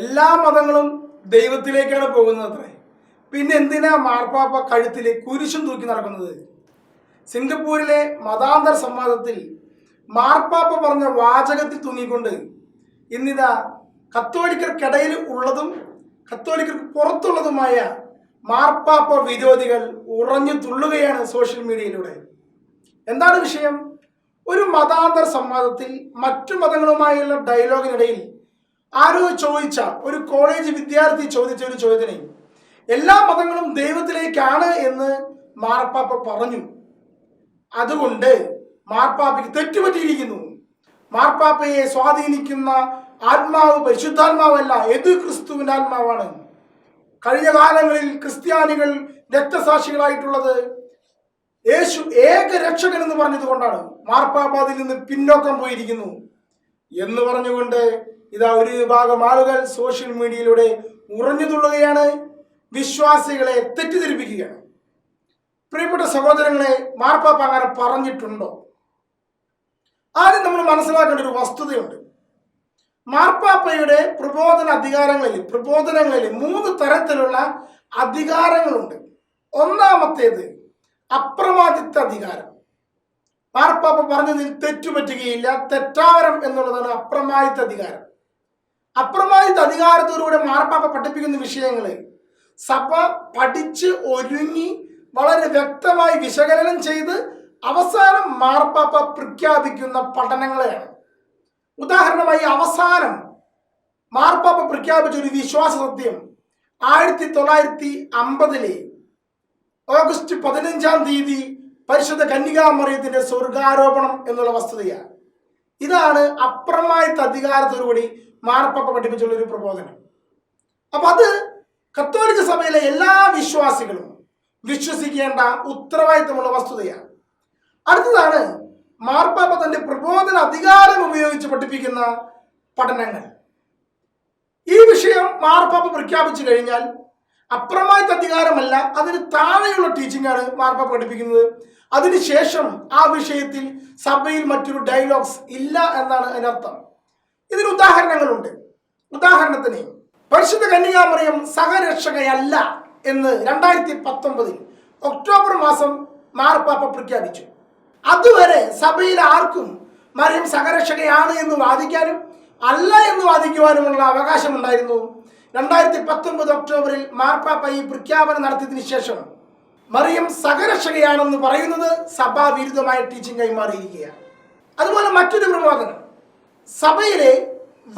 എല്ലാ മതങ്ങളും ദൈവത്തിലേക്കാണ് പോകുന്നത് അത്രേ പിന്നെ എന്തിനാ മാർപ്പാപ്പ കഴുത്തിൽ കുരിശും തൂക്കി നടക്കുന്നത്? സിംഗപ്പൂരിലെ മതാന്തര സംവാദത്തിൽ മാർപ്പാപ്പ പറഞ്ഞ വാചകത്തിൽ തൂങ്ങിക്കൊണ്ട് ഇന്നിതാ കത്തോലിക്കർക്കിടയിൽ ഉള്ളതും കത്തോലിക്കർക്ക് പുറത്തുള്ളതുമായ മാർപ്പാപ്പ വിരോധികൾ ഉറഞ്ഞു തുള്ളുകയാണ് സോഷ്യൽ മീഡിയയിലൂടെ. എന്താണ് വിഷയം? ഒരു മതാന്തര സംവാദത്തിൽ മറ്റു മതങ്ങളുമായുള്ള ഡയലോഗിനിടയിൽ ആരോ ചോദിച്ച ഒരു കോളേജ് വിദ്യാർത്ഥി ചോദിച്ച ഒരു ചോദ്യത്തിന് എല്ലാ മതങ്ങളും ദൈവത്തിലേക്കാണ് എന്ന് മാർപ്പാപ്പ പറഞ്ഞു. അതുകൊണ്ട് മാർപ്പാപ്പയ്ക്ക് തെറ്റുപറ്റിയിരിക്കുന്നു. മാർപ്പാപ്പയെ സ്വാധീനിക്കുന്ന ആത്മാവ് പരിശുദ്ധാത്മാവല്ല എത് ക്രിസ്തുവിന്റെ ആത്മാവാണ്. കഴിഞ്ഞ കാലങ്ങളിൽ ക്രിസ്ത്യാനികൾ രക്തസാക്ഷികളായിട്ടുള്ളത് യേശു ഏക രക്ഷകൻ എന്ന് പറഞ്ഞതുകൊണ്ടാണ് മാർപ്പാപ്പ അതിൽ നിന്ന് പിന്നോക്കം പോയിരിക്കുന്നു. എന്ന് പറഞ്ഞുകൊണ്ട് ഇതാ ഒരു വിഭാഗം ആളുകൾ സോഷ്യൽ മീഡിയയിലൂടെ ഉറഞ്ഞു തുള്ളുകയാണ്. വിശ്വാസികളെ തെറ്റിദ്ധരിപ്പിക്കുകയാണ്. പ്രിയപ്പെട്ട സഹോദരങ്ങളെ മാർപ്പാപ്പ അങ്ങനെ പറഞ്ഞിട്ടുണ്ടോ? ആദ്യം നമ്മൾ മനസ്സിലാക്കേണ്ട ഒരു വസ്തുതയുണ്ട്. മാർപ്പാപ്പയുടെ പ്രബോധന അധികാരങ്ങളിൽ പ്രബോധനങ്ങളിൽ മൂന്ന് തരത്തിലുള്ള അധികാരങ്ങളുണ്ട്. ഒന്നാമത്തേത് അപ്രമാദിത്വ അധികാരം. മാർപ്പാപ്പ പറഞ്ഞതിൽ തെറ്റുപറ്റുകയില്ല. തെറ്റാവരം എന്നുള്ളതാണ് അപ്രമാദിത്ത അധികാരം. അപ്രമാദിത്ത അധികാരത്തോടുകൂടെ മാർപ്പാപ്പ പഠിപ്പിക്കുന്ന വിഷയങ്ങൾ സഭ പഠിച്ച് ഒരുങ്ങി വളരെ വ്യക്തമായി വിശകലനം ചെയ്ത് അവസാനം മാർപ്പാപ്പ പ്രഖ്യാപിക്കുന്ന പഠനങ്ങളെയാണ്. ഉദാഹരണമായി അവസാനം മാർപ്പാപ്പ പ്രഖ്യാപിച്ച ഒരു വിശ്വാസ സത്യം ആയിരത്തി തൊള്ളായിരത്തി അമ്പതിലെ ഓഗസ്റ്റ് പതിനഞ്ചാം തീയതി പരിശുദ്ധ കന്യകാമറിയത്തിന്റെ സ്വർഗാരോപണം എന്നുള്ള വസ്തുതയാണ് ഇതാണ് അപ്രമായത്ത അധികാരത്തോടുകൂടി മാർപ്പപ്പ പഠിപ്പിച്ചുള്ള ഒരു പ്രബോധനം. അപ്പൊ അത് കത്തോലിക്ക സഭയിലെ എല്ലാ വിശ്വാസികളും വിശ്വസിക്കേണ്ട ഉത്തരവാദിത്തമുള്ള വസ്തുതയാണ് അടുത്തതാണ് മാർപ്പാപ്പ തന്റെ പ്രബോധന അധികാരം ഉപയോഗിച്ച് പഠിപ്പിക്കുന്ന പഠനങ്ങൾ. ഈ വിഷയം മാർപ്പാപ്പ പ്രഖ്യാപിച്ചു കഴിഞ്ഞാൽ അപ്രമായത്ത അധികാരമല്ല അതിന് താഴെയുള്ള ടീച്ചിങ് ആണ് മാർപ്പാപ്പ പഠിപ്പിക്കുന്നത്. അതിനുശേഷം ആ വിഷയത്തിൽ സഭയിൽ മറ്റൊരു ഡയലോഗ്സ് ഇല്ല എന്നാണ് അതിനർത്ഥം. ഇതിന് ഉദാഹരണങ്ങളുണ്ട്. ഉദാഹരണത്തിന് പരിശുദ്ധ കന്യകാമറിയം സഹരക്ഷകയല്ല എന്ന് രണ്ടായിരത്തി പത്തൊമ്പതിൽ ഒക്ടോബർ മാസം മാർപ്പാപ്പ പ്രഖ്യാപിച്ചു. അതുവരെ സഭയിൽ ആർക്കും മറിയം സഹരക്ഷകയാണ് എന്ന് വാദിക്കാനും അല്ല എന്ന് വാദിക്കുവാനുമുള്ള അവകാശമുണ്ടായിരുന്നു. രണ്ടായിരത്തി പത്തൊമ്പത് ഒക്ടോബറിൽ മാർപ്പാപ്പ ഈ പ്രഖ്യാപനം നടത്തിയതിനു ശേഷം മറിയം സഹരക്ഷകയാണെന്ന് പറയുന്നത് സഭാവിരുദ്ധമായ ടീച്ചിങ് കൈമാറിയിരിക്കുകയാണ് മാറിയിരിക്കുകയാണ്. അതുപോലെ മറ്റൊരു പ്രബോധനം. സഭയിലെ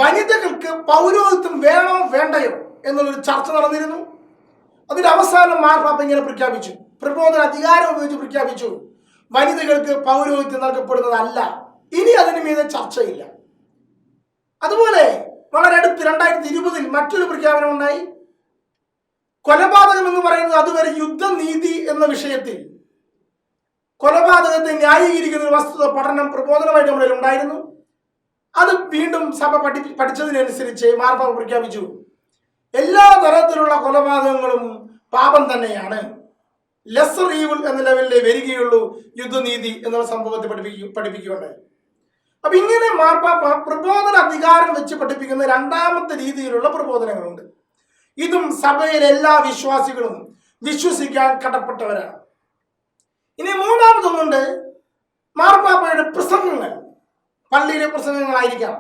വനിതകൾക്ക് പൗരോഹിത്വം വേണോ വേണ്ടയോ എന്നുള്ളൊരു ചർച്ച നടന്നിരുന്നു. അതിന്റെ അവസാനം മാർപ്പാപ്പ ഇങ്ങനെ പ്രഖ്യാപിച്ചു. പ്രബോധന അധികാരം ഉപയോഗിച്ച് പ്രഖ്യാപിച്ചു. വനിതകൾക്ക് പൗരോഹിത്യം നൽകപ്പെടുന്നതല്ല. ഇനി അതിന് മീതെ ചർച്ചയില്ല. അതുപോലെ വളരെ അടുത്ത് രണ്ടായിരത്തി ഇരുപതിൽ മറ്റൊരു പ്രഖ്യാപനം ഉണ്ടായി കൊലപാതകം എന്ന് പറയുന്നത് അതുവരെ യുദ്ധനീതി എന്ന വിഷയത്തിൽ കൊലപാതകത്തെ ന്യായീകരിക്കുന്ന ഒരു വസ്തുത പഠനം പ്രബോധനമായിട്ട് നമ്മുടെ ഉണ്ടായിരുന്നു. അത് വീണ്ടും സഭ പഠി പഠിച്ചതിനനുസരിച്ച് മാർപ്പാപ്പ പ്രഖ്യാപിച്ചു. എല്ലാ തരത്തിലുള്ള കൊലപാതകങ്ങളും പാപം തന്നെയാണ്. ലെസർ ഈവിൾ എന്ന ലെവലിലേ വരികയുള്ളൂ യുദ്ധനീതി എന്നുള്ള സംഭവത്തെ പഠിപ്പിക്കുക പഠിപ്പിക്കുകയുണ്ടായി അപ്പൊ ഇങ്ങനെ മാർപ്പാപ്പ പ്രബോധന അധികാരം വെച്ച് പഠിപ്പിക്കുന്ന രണ്ടാമത്തെ രീതിയിലുള്ള പ്രബോധനങ്ങളുണ്ട്. ഇതും സഭയിലെ എല്ലാ വിശ്വാസികളും വിശ്വസിക്കാൻ കടപ്പെട്ടവരാണ്. ഇനി മൂന്നാമതൊന്നുണ്ട് മാർപ്പാപ്പയുടെ പ്രസംഗങ്ങൾ. പള്ളിയിലെ പ്രസംഗങ്ങളായിരിക്കാം.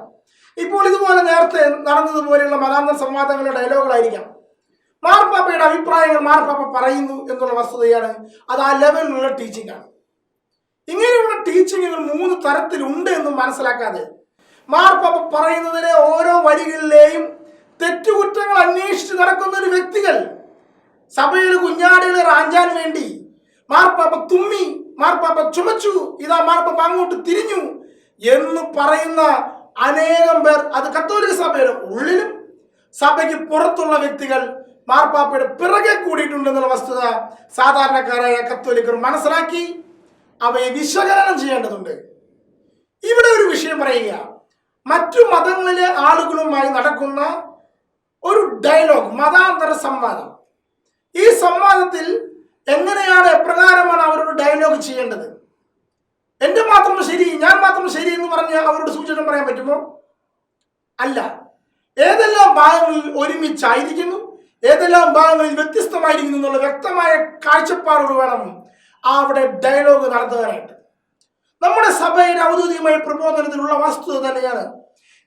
ഇപ്പോൾ ഇതുപോലെ നേരത്തെ നടന്നതുപോലെയുള്ള മതാന്ത സംവാദങ്ങളുടെ ഡയലോഗുകളായിരിക്കാം. മാർപ്പാപ്പയുടെ അഭിപ്രായങ്ങൾ മാർപ്പാപ്പ പറയുന്നു എന്നുള്ള വസ്തുതയാണ് അത് ആ ലെവലിലുള്ള ടീച്ചിങ് ആണ്. ഇങ്ങനെയുള്ള ടീച്ചിങ്ങുകൾ മൂന്ന് തരത്തിലുണ്ട് എന്ന് മനസ്സിലാക്കാതെ മാർപ്പാപ്പ പറയുന്നതിലെ ഓരോ വരികളിലെയും തെറ്റുകുറ്റങ്ങൾ അന്വേഷിച്ച് നടക്കുന്ന ഒരു വ്യക്തികൾ. സഭയിൽ കുഞ്ഞാടുകളെ റാഞ്ചാൻ വേണ്ടി മാർപ്പാപ്പ തുമ്മി മാർപ്പാപ്പ ചുമച്ചു ഇതാ മാർപ്പാപ്പ അങ്ങോട്ട് തിരിഞ്ഞു എന്ന് പറയുന്ന അനേകം പേർ അത് കത്തോലിക്ക സഭയുടെ ഉള്ളിലും സഭയ്ക്ക് പുറത്തുള്ള വ്യക്തികൾ മാർപ്പാപ്പയുടെ പിറകെ കൂടിയിട്ടുണ്ടെന്നുള്ള വസ്തുത സാധാരണക്കാരായ കത്തോലിക്കർ മനസ്സിലാക്കി അവയെ വിശകലനം ചെയ്യേണ്ടതുണ്ട്. ഇവിടെ ഒരു വിഷയം പറയുക മറ്റു മതങ്ങളിലെ ആളുകളുമായി നടക്കുന്ന ഒരു ഡയലോഗ് മതാന്തര സംവാദം. ഈ സംവാദത്തിൽ എങ്ങനെയാണ് എപ്രകാരമാണ് അവരോട് ഡയലോഗ് ചെയ്യേണ്ടത്? എന്റെ മാത്രം ശരി ഞാൻ മാത്രം ശരി എന്ന് പറഞ്ഞ് അവരോട് സൂചന പറയാൻ പറ്റുമോ? അല്ല. ഏതെല്ലാം ഭാഗങ്ങളിൽ ഒരുമിച്ചായിരിക്കുന്നു? ഏതെല്ലാം ഭാഗങ്ങളിൽ വ്യത്യസ്തമായിരിക്കുന്നു എന്നുള്ള വ്യക്തമായ കാഴ്ചപ്പാടോട് വേണം അവിടെ ഡയലോഗ് നടത്തുവാനായിട്ട്. നമ്മുടെ സഭയുടെ ഔദ്യോഗികമായ പ്രബോധനത്തിലുള്ള വസ്തുത തന്നെയാണ്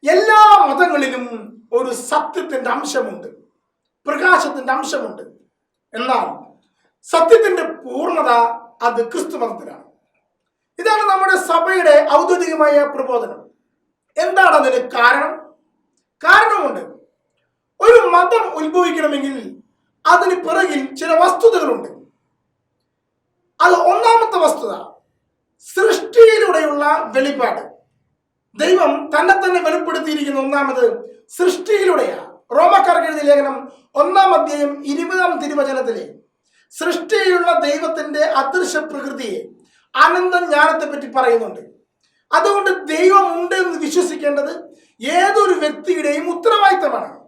എല്ലാ മതങ്ങളിലും ഒരു സത്യത്തിന്റെ അംശമുണ്ട്. പ്രകാശത്തിന്റെ അംശമുണ്ട്. എന്നാൽ സത്യത്തിന്റെ പൂർണത അത് ക്രിസ്തു മതത്തിലാണ്. ഇതാണ് നമ്മുടെ സഭയുടെ ഔദ്യോഗികമായ പ്രബോധനം. എന്താണ് അതിന് കാരണം? കാരണമുണ്ട്. ഒരു മതം ഉത്ഭവിക്കണമെങ്കിൽ അതിന് പിറകിൽ ചില വസ്തുതകളുണ്ട്. അത് ഒന്നാമത്തെ വസ്തുത സൃഷ്ടിയിലൂടെയുള്ള വെളിപ്പാട്. ദൈവം തന്നെ തന്നെ വെളിപ്പെടുത്തിയിരിക്കുന്ന ഒന്നാമത് സൃഷ്ടിയിലൂടെയാണ്. റോമക്കാർക്ക് എഴുതിയ ലേഖനം ഒന്നാം അധ്യായം ഇരുപതാം തിരുവചനത്തിലെ സൃഷ്ടിയിലുള്ള ദൈവത്തിന്റെ അദൃശ്യ പ്രകൃതിയെ അനന്ത ജ്ഞാനത്തെ പറ്റി പറയുന്നുണ്ട്. അതുകൊണ്ട് ദൈവം ഉണ്ട് എന്ന് വിശ്വസിക്കേണ്ടത് ഏതൊരു വ്യക്തിയുടെയും ഉത്തരവാദിത്തമാണ്.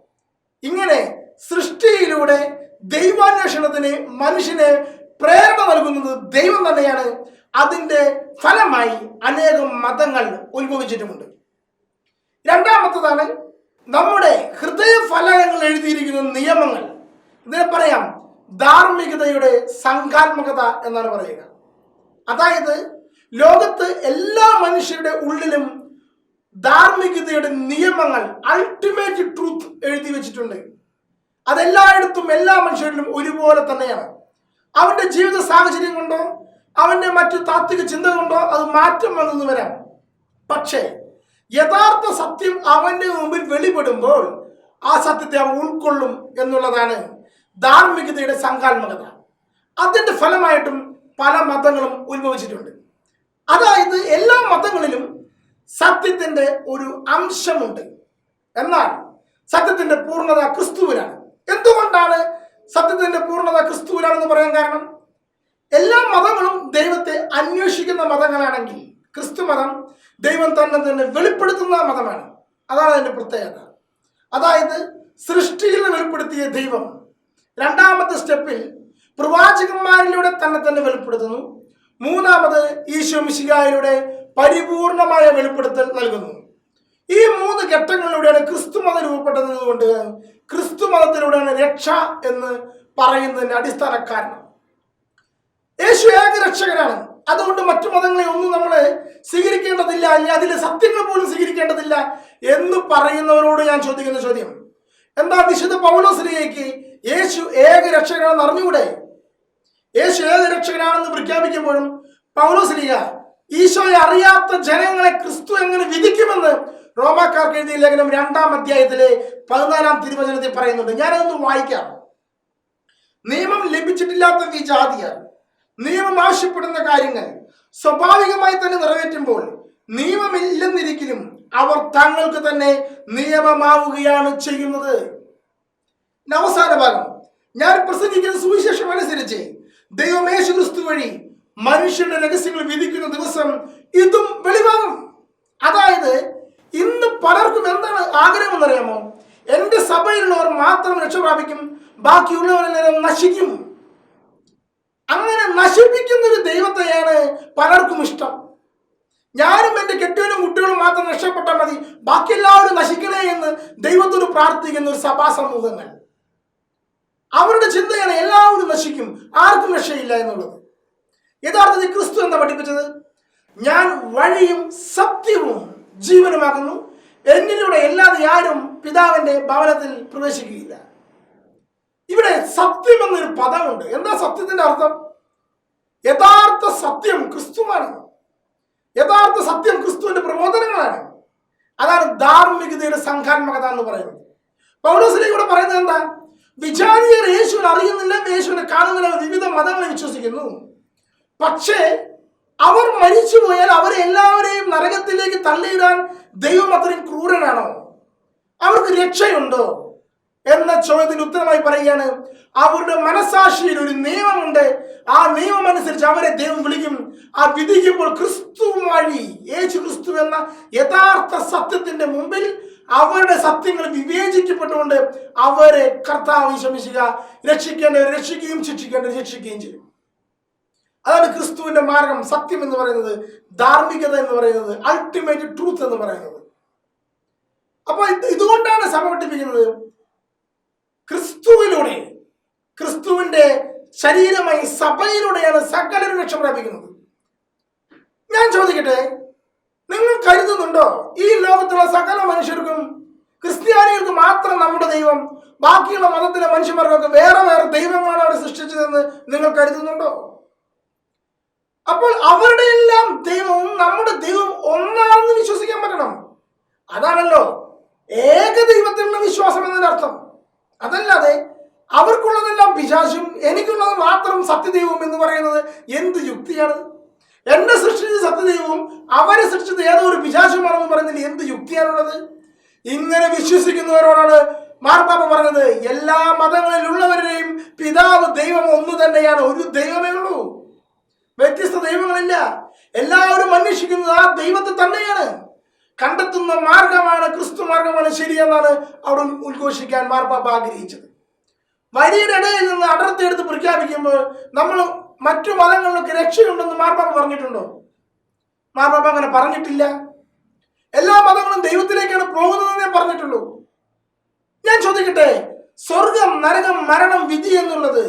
ഇങ്ങനെ സൃഷ്ടിയിലൂടെ ദൈവാന്വേഷണത്തിന് മനുഷ്യന് പ്രേരണ നൽകുന്നത് ദൈവം തന്നെയാണ്. അതിന്റെ ഫലമായി അനേകം മതങ്ങൾ ഉത്ഭവിച്ചിട്ടുമുണ്ട്. രണ്ടാമത്തതാണ് നമ്മുടെ ഹൃദയ ഫലകങ്ങൾ എഴുതിയിരിക്കുന്ന നിയമങ്ങൾ. ഇതിനെ പറയാം ധാർമ്മികതയുടെ സംഘാത്മകത എന്നാണ് പറയുക. അതായത് ലോകത്ത് എല്ലാ മനുഷ്യരുടെ ഉള്ളിലും ധാർമ്മികതയുടെ നിയമങ്ങൾ അൾട്ടിമേറ്റ് ട്രൂത്ത് എഴുതി വെച്ചിട്ടുണ്ട്. അതെല്ലായിടത്തും എല്ലാ മനുഷ്യരിലും ഒരുപോലെ തന്നെയാണ്. അവന്റെ ജീവിത സാഹചര്യം കൊണ്ടോ അവന്റെ മറ്റു താത്വിക ചിന്ത കൊണ്ടോ അത് മാറ്റം വന്നെന്ന് വരാം. പക്ഷേ യഥാർത്ഥ സത്യം അവന്റെ മുമ്പിൽ വെളിപ്പെടുമ്പോൾ ആ സത്യത്തെ അവൻ ഉൾക്കൊള്ളും എന്നുള്ളതാണ് ധാർമ്മികതയുടെ സംഘാത്മകത. അതിന്റെ ഫലമായിട്ടും പല മതങ്ങളും ഉത്ഭവിച്ചിട്ടുണ്ട്. അതായത് എല്ലാ മതങ്ങളിലും സത്യത്തിന്റെ ഒരു അംശമുണ്ട്. എന്നാൽ സത്യത്തിന്റെ പൂർണത ക്രിസ്തുവിനാണ് എന്തുകൊണ്ടാണ് സത്യത്തിന്റെ പൂർണത ക്രിസ്തുവിനാണെന്ന് പറയാൻ കാരണം? എല്ലാ മതങ്ങളും ദൈവത്തെ അന്വേഷിക്കുന്ന മതങ്ങളാണെങ്കിൽ ക്രിസ്തു മതം ദൈവം തന്നെ തന്നെ വെളിപ്പെടുത്തുന്ന മതമാണ്. അതാണ് അതിന്റെ പ്രത്യേകത. അതായത് സൃഷ്ടിയിൽ വെളിപ്പെടുത്തിയ ദൈവം രണ്ടാമത്തെ സ്റ്റെപ്പിൽ പ്രവാചകന്മാരിലൂടെ തന്നെ തന്നെ വെളിപ്പെടുത്തുന്നു. മൂന്നാമത് ഈശോ മിശികായിലൂടെ പരിപൂർണമായ വെളിപ്പെടുത്തൽ നൽകുന്നു. ഈ മൂന്ന് ഘട്ടങ്ങളിലൂടെയാണ് ക്രിസ്തു മതം രൂപപ്പെട്ടത് കൊണ്ട് ക്രിസ്തു മതത്തിലൂടെയാണ് രക്ഷ എന്ന് പറയുന്നതിന്റെ അടിസ്ഥാന കാരണം യേശു ഏക രക്ഷകനാണ് അതുകൊണ്ട് മറ്റു മതങ്ങളെ ഒന്നും നമ്മൾ സ്വീകരിക്കേണ്ടതില്ല അല്ലെങ്കിൽ അതിലെ സത്യങ്ങൾ പോലും സ്വീകരിക്കേണ്ടതില്ല എന്ന് പറയുന്നവരോട് ഞാൻ ചോദിക്കുന്ന ചോദ്യം. എന്താ വിശുദ്ധ പൗലോസ്ലിയേക്ക് യേശു ഏക രക്ഷകനാണെന്ന് അറിഞ്ഞുകൂടെ? യേശു ഏക രക്ഷകനാണെന്ന് പ്രഖ്യാപിക്കുമ്പോഴും പൗലോസ്ലിക ഈശോയെ അറിയാത്ത ജനങ്ങളെ ക്രിസ്തു എങ്ങനെ വിധിക്കുമെന്ന് റോമാക്കാർക്ക് എഴുതിയ ലേഖനം രണ്ടാം അധ്യായത്തിലെ പതിനാലാം തിരുവചനത്തിൽ പറയുന്നുണ്ട്. ഞാനതൊന്ന് വായിക്കാം. നിയമം ലഭിച്ചിട്ടില്ലാത്ത വിജാതിയർ നിയമം ആവശ്യപ്പെടുന്ന കാര്യങ്ങൾ സ്വാഭാവികമായി തന്നെ നിറവേറ്റുമ്പോൾ നിയമമില്ലെന്നിരിക്കലും അവർ തങ്ങൾക്ക് തന്നെ നിയമമാവുകയാണ് ചെയ്യുന്നത്. അവസാന ഭാഗം. ഞാൻ പ്രസംഗിക്കുന്ന സുവിശേഷം അനുസരിച്ച് ദൈവമേശു ക്രിസ്തു വഴി മനുഷ്യരുടെ രഹസ്യങ്ങൾ വിധിക്കുന്ന ദിവസം ഇതും വെളിവാകും. അതായത് ഇന്ന് പലർക്കും എന്താണ് ആഗ്രഹം എന്നറിയാമോ എന്റെ സഭയിലുള്ളവർ മാത്രം രക്ഷപ്രാപിക്കും ബാക്കിയുള്ളവരെല്ലാം നശിക്കും. അങ്ങനെ നശിപ്പിക്കുന്ന ഒരു ദൈവത്തെയാണ് പലർക്കും ഇഷ്ടം. ഞാനും എന്റെ കെട്ടിയനും കുട്ടികളും മാത്രം രക്ഷപ്പെട്ടാൽ മതി. ബാക്കി എല്ലാവരും നശിക്കണേ എന്ന് ദൈവത്തോട് പ്രാർത്ഥിക്കുന്ന ഒരു സഭാ സമൂഹങ്ങൾ. അവരുടെ ചിന്തയാണ് എല്ലാവരും നശിക്കും. ആർക്കും രക്ഷയില്ല എന്നുള്ളത്. യഥാർത്ഥത്തിൽ ക്രിസ്തു എന്താ പഠിപ്പിച്ചത്? ഞാൻ വഴിയും സത്യവും ജീവനുമാകുന്നു. എന്നിലൂടെ അല്ലാതെ ആരും പിതാവിന്റെ ഭവനത്തിൽ പ്രവേശിക്കുകയില്ല. ഇവിടെ സത്യം എന്നൊരു പദമുണ്ട് എന്താ സത്യത്തിന്റെ അർത്ഥം? യഥാർത്ഥ സത്യം ക്രിസ്തുവാണ്. യഥാർത്ഥ സത്യം ക്രിസ്തുവിന്റെ പ്രബോധനങ്ങളാണ്. അതാണ് ധാർമ്മികതയുടെ സംഘാത്മകത എന്ന് പറയുന്നത്. പൗരസിലേക്ക് ഇവിടെ പറയുന്നത് എന്താ? വിചാരിയർ യേശുവിനെ അറിയുന്നില്ല യേശുവിനെ കാണുന്നില്ല വിവിധ മതങ്ങളെ വിശ്വസിക്കുന്നു. പക്ഷേ അവർ മരിച്ചു പോയാൽ അവരെ എല്ലാവരെയും നരകത്തിലേക്ക് തള്ളിയിടാൻ ദൈവം അത്രയും ക്രൂരനാണോ? അവർക്ക് രക്ഷയുണ്ടോ? എന്ന ചോദ്യത്തിന് ഉത്തരമായി പറയുകയാണ്. അവരുടെ മനസാക്ഷിയിൽ ഒരു നിയമമുണ്ട്. ആ നിയമം അനുസരിച്ച് അവരെ ദൈവം വിളിക്കും. ആ വിധിക്കുമ്പോൾ ക്രിസ്തു വഴി യേശു ക്രിസ്തു എന്ന യഥാർത്ഥ സത്യത്തിന്റെ മുമ്പിൽ അവരുടെ സത്യങ്ങൾ വിവേചിക്കപ്പെട്ടുകൊണ്ട് അവരെ കർത്താവ് ശമിക്കുക രക്ഷിക്കേണ്ടവരെ രക്ഷിക്കുകയും ശിക്ഷിക്കേണ്ടവരെ ശിക്ഷിക്കുകയും ചെയ്യും. അതാണ് ക്രിസ്തുവിന്റെ മാർഗം. സത്യം എന്ന് പറയുന്നത് ധാർമ്മികത എന്ന് പറയുന്നത് അൾട്ടിമേറ്റ് ട്രൂത്ത് എന്ന് പറയുന്നത്. അപ്പൊ ഇത് ഇതുകൊണ്ടാണ് സഭ ക്രിസ്തുവിലൂടെ ക്രിസ്തുവിന്റെ ശരീരമായി സഭയിലൂടെയാണ് സകലരും രക്ഷ പ്രാപിക്കുന്നത്. ഞാൻ ചോദിക്കട്ടെ നിങ്ങൾ കരുതുന്നുണ്ടോ ഈ ലോകത്തുള്ള സകല മനുഷ്യർക്കും ക്രിസ്ത്യാനികൾക്ക് മാത്രം നമ്മുടെ ദൈവം ബാക്കിയുള്ള മതത്തിലെ മനുഷ്യന്മാർക്കൊക്കെ വേറെ വേറെ ദൈവങ്ങളാണ് അവർ സൃഷ്ടിച്ചതെന്ന് നിങ്ങൾ കരുതുന്നുണ്ടോ? അപ്പോൾ അവരുടെ എല്ലാം ദൈവവും നമ്മുടെ ദൈവം ഒന്നാണെന്ന് വിശ്വസിക്കാൻ പറ്റണം. അതാണല്ലോ ഏക ദൈവത്തിലുള്ള വിശ്വാസം എന്നതിന്റെ അർത്ഥം അതല്ലാതെ അവർക്കുള്ളതെല്ലാം പിശാശും എനിക്കുള്ളത് മാത്രം സത്യദൈവം എന്ന് പറയുന്നത് എന്ത് യുക്തിയാണ്? എന്നെ സൃഷ്ടിച്ച സത്യദൈവവും അവരെ സൃഷ്ടിച്ചത് ഏതോ ഒരു പിശാശുമാണെന്ന് പറയുന്നതിൽ എന്ത് യുക്തിയാണുള്ളത്? ഇങ്ങനെ വിശ്വസിക്കുന്നവരോടാണ് മാർപ്പാപ്പ പറഞ്ഞത് എല്ലാ മതങ്ങളിലുള്ളവരുടെയും പിതാവ് ദൈവം ഒന്നു തന്നെയാണ് ഒരു ദൈവമേ ഉള്ളൂ. വ്യത്യസ്ത ദൈവങ്ങളില്ല. എല്ലാവരും അന്വേഷിക്കുന്നത് ആ ദൈവത്തെ തന്നെയാണ്. കണ്ടെത്തുന്ന മാർഗമാണ് ക്രിസ്തു മാർഗമാണ് ശരിയെന്നാണ് അവിടെ ഉദ്ഘോഷിക്കാൻ മാർപ്പാപ്പ ആഗ്രഹിച്ചത്. വരിയുടെ ഇടയിൽ നിന്ന് അടർത്തെടുത്ത് പ്രഖ്യാപിക്കുമ്പോൾ നമ്മൾ മറ്റു മതങ്ങളിലൊക്കെ രക്ഷയുണ്ടെന്ന് മാർപ്പാപ്പ പറഞ്ഞിട്ടുണ്ടോ? മാർപ്പാപ്പ അങ്ങനെ പറഞ്ഞിട്ടില്ല. എല്ലാ മതങ്ങളും ദൈവത്തിലേക്കാണ് പോകുന്നതെന്നേ പറഞ്ഞിട്ടുള്ളൂ. ഞാൻ ചോദിക്കട്ടെ സ്വർഗം നരകം മരണം വിധി എന്നുള്ളത്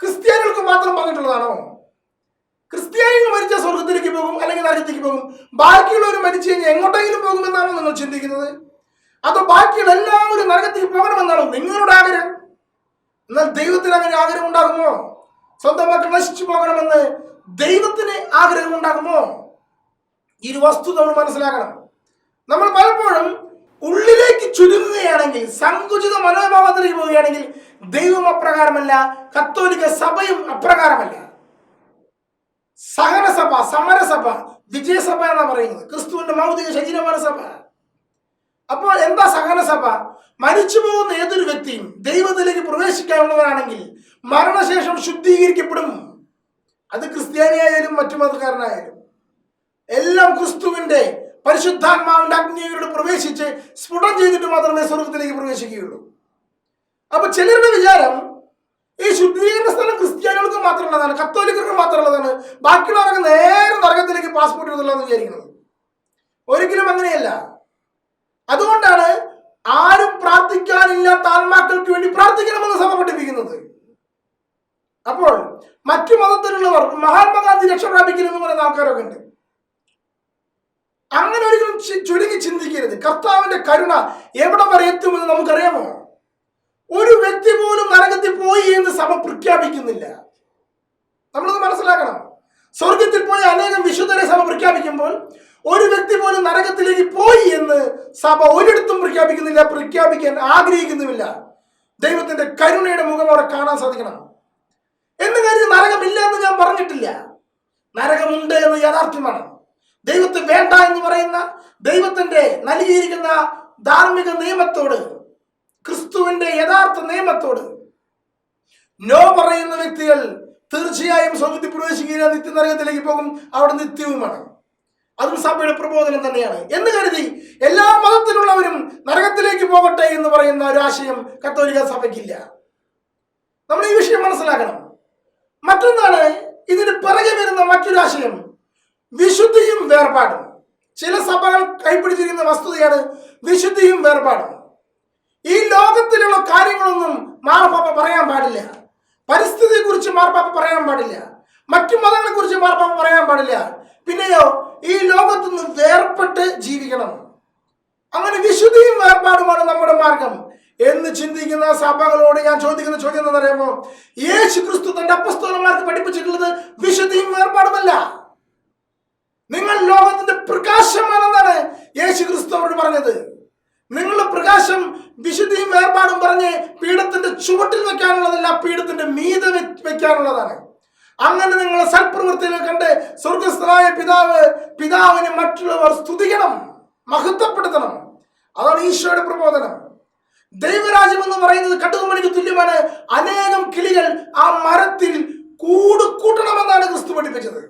ക്രിസ്ത്യാനികൾക്ക് മാത്രം പറഞ്ഞിട്ടുള്ളതാണോ? ക്രിസ്ത്യാനികൾ മരിച്ച സ്വർഗത്തിലേക്ക് പോകും അല്ലെങ്കിൽ നരകത്തിലേക്ക് പോകും. ബാക്കിയുള്ളവർ മരിച്ചു കഴിഞ്ഞാൽ എങ്ങോട്ടെങ്കിലും പോകുമെന്നാണോ നിങ്ങൾ ചിന്തിക്കുന്നത്? അതോ ബാക്കിയുള്ള എല്ലാവരും നരകത്തിലേക്ക് പോകണമെന്നാണോ നിങ്ങളുടെ ആഗ്രഹം? എന്നാൽ ദൈവത്തിന് അങ്ങനെ ആഗ്രഹം ഉണ്ടാകുമോ? സ്വന്തം മക്കൾ നശിച്ചു പോകണമെന്ന് ദൈവത്തിന് ആഗ്രഹം ഉണ്ടാകുമോ? ഈ വസ്തു നമ്മൾ മനസ്സിലാക്കണം. നമ്മൾ പലപ്പോഴും ഉള്ളിലേക്ക് ചുരുങ്ങുകയാണെങ്കിൽ സങ്കുചിത മനോഭാവത്തിലേക്ക് പോവുകയാണെങ്കിൽ ദൈവം അപ്രകാരമല്ല കത്തോലിക്ക സഭയും അപ്രകാരമല്ല. സഹനസഭ സമരസഭ വിജയസഭ എന്നാ പറയുന്നത്. ക്രിസ്തുവിന്റെ മൗതിക ശരീരമാണ് സഭ. അപ്പോൾ എന്താ സഹനസഭ? മരിച്ചു പോകുന്ന ഏതൊരു വ്യക്തിയും ദൈവത്തിലേക്ക് പ്രവേശിക്കാവുന്നവരാണെങ്കിൽ മരണശേഷം ശുദ്ധീകരിക്കപ്പെടും. അത് ക്രിസ്ത്യാനിയായാലും മറ്റു മതക്കാരനായാലും എല്ലാം ക്രിസ്തുവിന്റെ പരിശുദ്ധാത്മാവിന്റെ അഗ്നിയോട് പ്രവേശിച്ച് സ്ഫുടം ചെയ്തിട്ട് മാത്രമേ സ്വർഗത്തിലേക്ക് പ്രവേശിക്കുകയുള്ളൂ. അപ്പൊ ചിലരുടെ വിചാരം ഈ ശുദ്ധീകരണ സ്ഥലം ക്രിസ്ത്യാനികൾക്ക് മാത്രമുള്ളതാണ് കത്തോലിക്കർക്ക് മാത്രമുള്ളതാണ്. ബാക്കിയുള്ളവർക്ക് നേരെ നരകത്തിലേക്ക് പാസ്പോർട്ട് എടുത്തുള്ളതെന്ന് വിചാരിക്കുന്നത്. ഒരിക്കലും അങ്ങനെയല്ല. അതുകൊണ്ടാണ് ആരും പ്രാർത്ഥിക്കാനില്ലാത്ത ആത്മാക്കൾക്ക് വേണ്ടി പ്രാർത്ഥിക്കണമെന്ന് സഭ പഠിപ്പിക്കുന്നത് അപ്പോൾ മറ്റു മതത്തിലുള്ളവർ മഹാത്മാഗാന്ധി രക്ഷ പ്രാപിക്കലെന്ന് പറയുന്ന ആൾക്കാരൊക്കെ ഉണ്ട്. അങ്ങനെ ഒരിക്കലും ചുരുങ്ങി ചിന്തിക്കരുത്. കർത്താവിന്റെ കരുണ എവിടെ വരെ എത്തുമെന്ന് നമുക്കറിയാമോ? ഒരു വ്യക്തി പോലും നരകത്തിൽ പ്രഖ്യാപിക്കുന്നില്ല നമ്മളത് മനസ്സിലാക്കണം. സ്വർഗത്തിൽ പോയി അനേകം വിശുദ്ധരെ സഭ പ്രഖ്യാപിക്കുമ്പോൾ ഒരു വ്യക്തി പോലും നരകത്തിലേക്ക് പോയി എന്ന് സഭ ഒരിടത്തും പ്രഖ്യാപിക്കുന്നില്ല പ്രഖ്യാപിക്കാൻ ആഗ്രഹിക്കുന്നുമില്ല. ദൈവത്തിന്റെ കരുണയുടെ മുഖം അവിടെ കാണാൻ സാധിക്കണം. എന്ന് കരുതി നരകമില്ല എന്ന് ഞാൻ പറഞ്ഞിട്ടില്ല. നരകമുണ്ട് എന്ന് യാഥാർത്ഥ്യമാണ്. ദൈവത്തെ വേണ്ട എന്ന് പറയുന്ന ദൈവത്തിന്റെ നൽകിയിരിക്കുന്ന ധാർമ്മിക നിയമത്തോട് ക്രിസ്തുവിന്റെ യഥാർത്ഥ നിയമത്തോട് നോ പറയുന്ന വ്യക്തികൾ തീർച്ചയായും സ്വർഗത്തിൽ പ്രവേശിക്കുക നിത്യനരകത്തിലേക്ക് പോകും അവിടെ നിത്യവുമാണ് അതും സഭയുടെ പ്രബോധനം തന്നെയാണ്. എന്ന് കരുതി എല്ലാ മതത്തിലുള്ളവരും നരകത്തിലേക്ക് പോകട്ടെ എന്ന് പറയുന്ന ഒരു ആശയം കത്തോലിക്ക സഭയ്ക്കില്ല. നമ്മൾ ഈ വിഷയം മനസ്സിലാക്കണം. മറ്റൊന്നാണ് ഇതിന് പിറകെ വരുന്ന മറ്റൊരു ആശയം വിശുദ്ധിയും വേർപാടും. ചില സഭകൾ കൈപ്പിടിച്ചിരിക്കുന്ന വസ്തുതയാണ് വിശുദ്ധിയും വേർപാടും. ഈ ലോകത്തിലുള്ള കാര്യങ്ങളൊന്നും മാർപ്പാപ്പ പറയാൻ പാടില്ല. പരിസ്ഥിതിയെ കുറിച്ച് മാർപ്പാപ്പ പറയാൻ പാടില്ല. മറ്റു മതങ്ങളെ കുറിച്ച് മാർപ്പാപ്പ പറയാൻ പാടില്ല. പിന്നെയോ ഈ ലോകത്തുനിന്ന് വേർപെട്ട് ജീവിക്കണം. അങ്ങനെ വിശുദ്ധിയും വേർപാടുമാണ് നമ്മുടെ മാർഗം. എന്ന് ചിന്തിക്കുന്ന സഭകളോട് ഞാൻ ചോദിക്കുന്ന ചോദ്യം എന്താണെന്നറിയാമോ? യേശു ക്രിസ്തു തന്റെ അപ്പസ്തോലന്മാർക്ക് പഠിപ്പിച്ചിട്ടുള്ളത് വിശുദ്ധിയും വേർപാടുമല്ല. നിങ്ങൾ ലോകത്തിന്റെ പ്രകാശമാണെന്നാണ് യേശു ക്രിസ്തു അവരോട് പറഞ്ഞത്. നിങ്ങളുടെ പ്രകാശം വിശുദ്ധിയും വേർപാടും പറഞ്ഞ് പീഠത്തിന്റെ ചുവട്ടിൽ വെക്കാനുള്ളതല്ല പീഠത്തിന്റെ മീത വെക്കാനുള്ളതാണ്. അങ്ങനെ നിങ്ങളെ സൽപ്രവൃത്തികൾ കണ്ട് സ്വർഗസ്ഥനായ പിതാവ് പിതാവിനെ മറ്റുള്ളവർ സ്തുതിക്കണം മഹത്വപ്പെടുത്തണം. അതാണ് ഈശോയുടെ പ്രബോധനം. ദൈവരാജ്യം എന്ന് പറയുന്നത് കടുകുമണിക്ക് തുല്യമാണ്. അനേകം കിളികൾ ആ മരത്തിൽ കൂട് കൂട്ടണമെന്നാണ് ക്രിസ്തു പഠിപ്പിച്ചത്.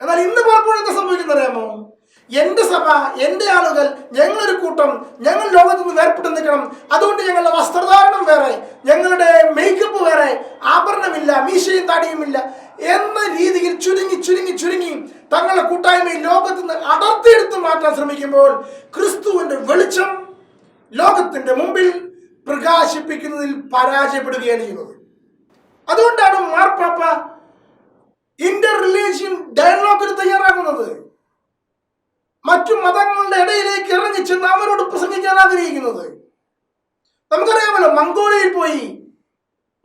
എന്നാൽ ഇന്ന് പലപ്പോഴും എന്താ സംഭവിക്കുന്നത് അറിയാമോ എന്റെ സഭ എന്റെ ആളുകൾ ഞങ്ങളൊരു കൂട്ടം ഞങ്ങൾ ലോകത്ത് നിന്ന് വേർപെട്ട് നിൽക്കണം. അതുകൊണ്ട് ഞങ്ങളുടെ വസ്ത്രധാരണം വേറെ ഞങ്ങളുടെ മേക്കപ്പ് വേറെ ആഭരണമില്ല മീശയും താടിയുമില്ല എന്ന രീതിയിൽ ചുരുങ്ങി ചുരുങ്ങി ചുരുങ്ങി തങ്ങളുടെ കൂട്ടായ്മയിൽ ലോകത്ത് നിന്ന് അടർത്തിയെടുത്ത് മാറ്റാൻ ശ്രമിക്കുമ്പോൾ ക്രിസ്തുവിന്റെ വെളിച്ചം ലോകത്തിന്റെ മുമ്പിൽ പ്രകാശിപ്പിക്കുന്നതിൽ പരാജയപ്പെടുകയാണ് ചെയ്യുന്നത്. അതുകൊണ്ടാണ് മാർപ്പാപ്പ ഇന്റർ റിലേഷൻ ഡയലോഗിന് തയ്യാറാകുന്നത്. മറ്റു മതങ്ങളുടെ ഇടയിലേക്ക് ഇറങ്ങി ചെന്ന് അവരോട് പ്രസംഗിക്കാൻ ആഗ്രഹിക്കുന്നത്. നമുക്കറിയാമല്ലോ മംഗോളിയയിൽ പോയി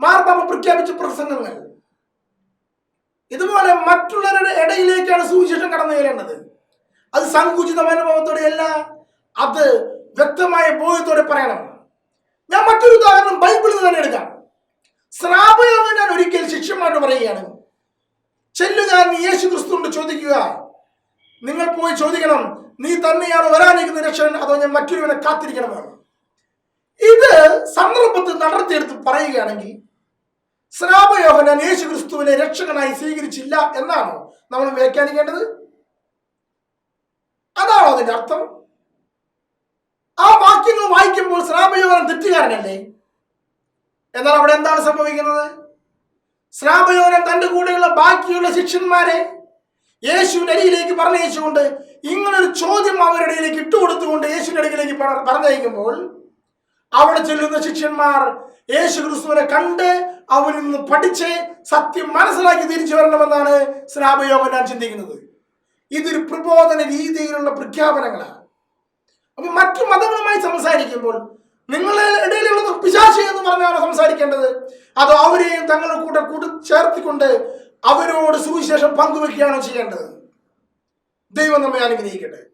മാർപ്പാപ്പ പ്രഖ്യാപിച്ച പ്രസംഗങ്ങൾ. ഇതുപോലെ മറ്റുള്ളവരുടെ ഇടയിലേക്കാണ് സുവിശേഷം കടന്നു വരേണ്ടത് അത് സങ്കുചിത മനോഭാവത്തോടെയല്ല അത് വ്യക്തമായ ബോധ്യത്തോടെ പറയണം. ഞാൻ മറ്റൊരു ഉദാഹരണം ബൈബിളിൽ നിന്ന് തന്നെ എടുക്കാം. ശ്രാപയോഗം ഞാൻ ഒരിക്കൽ ശിഷ്യന്മാരോട് പറയുകയാണ്. ചെല്ലുകാരൻ യേശു ക്രിസ്തുവിനോട് ചോദിക്കുക നിങ്ങൾ പോയി ചോദിക്കണം നീ തന്നെയാണ് വരാനിരിക്കുന്ന രക്ഷകൻ അതോ ഞാൻ മറ്റൊരുവനെ കാത്തിരിക്കണമെന്ന് ഇത് സന്ദർഭത്തിൽ നടത്തിയെടുത്ത് പറയുകയാണെങ്കിൽ ശ്രാപയോഹനാൻ യേശു ക്രിസ്തുവിനെ രക്ഷകനായി സ്വീകരിച്ചില്ല എന്നാണോ നമ്മൾ വ്യാഖ്യാനിക്കേണ്ടത്? അതാണോ അതിന്റെ അർത്ഥം? ആ വാക്യങ്ങൾ വായിക്കുമ്പോൾ ശ്രാപയോഹൻ തെറ്റുകാരനല്ലേ? എന്നാൽ അവിടെ എന്താണ് സംഭവിക്കുന്നത്? ശ്രാപയോഹൻ തന്റെ കൂടെയുള്ള ബാക്കിയുള്ള ശിഷ്യന്മാരെ യേശുവിന്റെ അടിയിലേക്ക് പറഞ്ഞയച്ചുകൊണ്ട് ഇങ്ങനൊരു ചോദ്യം അവരുടെ ഇടയിലേക്ക് ഇട്ടുകൊടുത്തുകൊണ്ട് യേശുവിന്റെ അടിയിലേക്ക് പറ- പറഞ്ഞയക്കുമ്പോൾ അവിടെ ചെല്ലുന്ന ശിഷ്യന്മാർ യേശു ക്രിസ്തുവിനെ കണ്ട് അവരിൽ നിന്ന് പഠിച്ച് സത്യം മനസ്സിലാക്കി തിരിച്ചു വരണമെന്നാണ് ശ്രാപയോഗം ഞാൻ ചിന്തിക്കുന്നത്. ഇതൊരു പ്രബോധന രീതിയിലുള്ള പ്രഖ്യാപനങ്ങളാണ്. അപ്പൊ മറ്റു മതങ്ങളുമായി സംസാരിക്കുമ്പോൾ നിങ്ങളുടെ ഇടയിലുള്ളത് പിശാശി എന്ന് പറഞ്ഞാണ് സംസാരിക്കേണ്ടത്? അതോ അവരെയും തങ്ങളുടെ കൂടെ കൂട്ടി ചേർത്തിക്കൊണ്ട് അവരോട് സുവിശേഷം പങ്കുവെക്കുകയാണോ ചെയ്യേണ്ടത്? ദൈവം നമ്മെ അനുഗ്രഹിക്കട്ടെ.